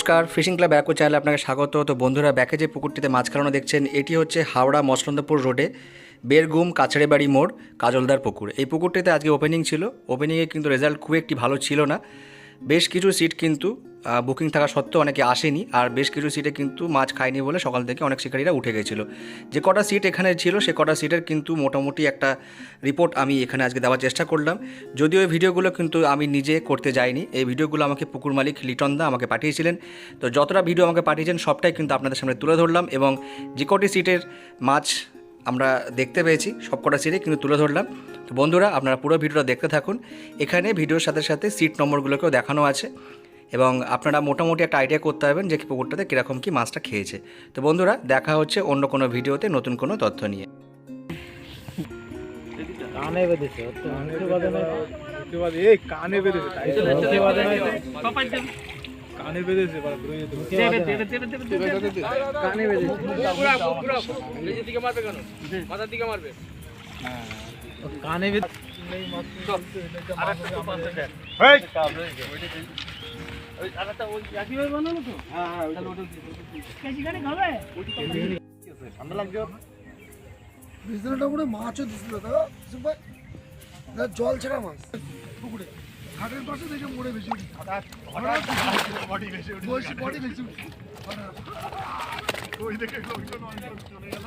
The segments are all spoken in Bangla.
নমস্কার ফিশিং ক্লাব ব্যাকো চ্যানেলে আপনাকে স্বাগত। তো বন্ধুরা, ব্যাকে যে পুকুরটিতে মাছ খেলানো দেখছেন, এটি হচ্ছে হাওড়া মসলন্দপুর রোডে বেরগুম কাছড়েবাড়ি মোড়, কাজলদার পুকুর। এই পুকুরটিতে আজকে ওপেনিং ছিল। ওপেনিংয়ে কিন্তু রেজাল্ট খুব একটি ভালো ছিল না। বেশ কিছু সিট কিন্তু বুকিং থাকা সত্ত্বেও অনেকে আসেনি। আর বেশ কিছু সিটে কিন্তু মাছ খায়নি বলে সকাল থেকে অনেক শিকারীরা উঠে গেছিল। যে কটা সিট এখানে ছিল, সে কটা সিটের কিন্তু মোটামুটি একটা রিপোর্ট আমি এখানে আজকে দেওয়ার চেষ্টা করলাম। যদিও এই ভিডিওগুলো কিন্তু আমি নিজে করতে যাইনি, এই ভিডিওগুলো আমাকে পুকুর মালিক লিটন দা আমাকে পাঠিয়েছিলেন। তো যতটা ভিডিও আমাকে পাঠিয়েছেন, সবটাই কিন্তু আপনাদের সামনে তুলে ধরলাম এবং যে কটি সিটের মাছ আমরা দেখতে পেয়েছি সব কটা সিটে কিন্তু তুলে ধরলাম। বন্ধুরা আপনারা পুরো ভিডিওটা দেখতে থাকুন। এখানে ভিডিওর সাথে সাথে সিট নম্বরগুলোকেও দেখানো আছে এবং আপনারা মোটামুটি একটা আইডিয়া করতে পারবেন যে পুকুরটাতে কীরকম কী মাছটা খেয়েছে। তো বন্ধুরা দেখা হচ্ছে অন্য কোনো ভিডিওতে নতুন কোনো তথ্য নিয়ে। কানে বেঁধেছে কানে বেঁধেছে। কানে বেঁধেছে। কানে বেঁধেছে। ও কানে? বেঁধে বিছানাটা করে মাছও দিছিল তো সুপার না জল ছাড়া মাছ। পুকুরে। ঘাটের পাশে দেখে মরে বেশি উঠি। বডি বেশি বডি বেশি উঠি। ওই দেখে লোকজন চলে গেল।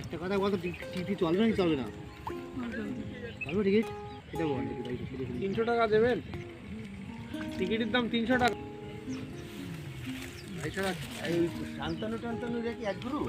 একটা কথা বলতো টিভি চলবে না চলবে না? চলবে টিকিট? এটা বল তিনশো টাকা দেবেন? টিকিটের দাম তিনশো টাকা। এই শান্তানু টান্তানু দেখি এক গ্রুপ?